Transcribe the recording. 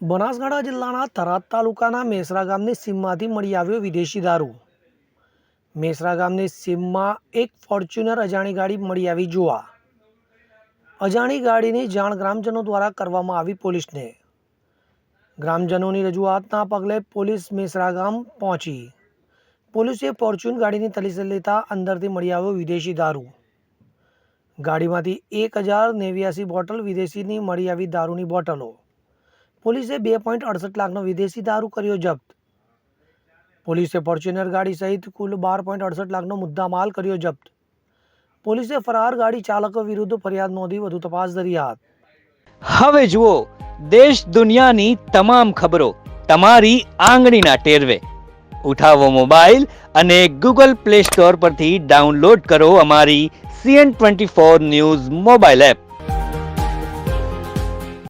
બનાસકાંઠા જિલ્લાના થરાદ તાલુકાના મેસરા ગામની સીમમાંથી મળી આવ્યો વિદેશી દારૂ. મેસરા ગામની સીમમાં એક ફોર્ચ્યુનર અજાણી ગાડી મળી આવી જોવા. અજાણી ગાડીની જાણ ગ્રામજનો દ્વારા કરવામાં આવી પોલીસને. ગ્રામજનોની રજૂઆતના પગલે પોલીસ મેસરા ગામ પહોંચી. પોલીસે ફોર્ચ્યુન ગાડીની તલીસે લેતા અંદરથી મળી આવ્યો વિદેશી દારૂ. ગાડીમાંથી એક હજાર નેવ્યાસી બોટલ વિદેશીની મળી આવી દારૂની બોટલો. પોલીસે બે પોઈન્ટ અડસઠ લાખનો વિદેશી દારૂ કર્યો જપ્ત. પોલીસે ફોર્ચ્યુનર ગાડી સહિત કુલ બાર પોઈન્ટ અડસઠ લાખનો મુદ્દામાલ કર્યો જપ્ત. પોલીસે ફરાર ગાડી ચાલકો વિરુદ્ધ ફરિયાદ નોંધી વધુ તપાસ ધરી હાથ. હવે જુઓ, દેશ દુનિયાની તમામ ખબરો તમારી આંગળીના ટેરવે. ઉઠાવો મોબાઈલ અને ગૂગલ પ્લે સ્ટોર પરથી ડાઉનલોડ કરો અમારી CN twenty four news mobile app.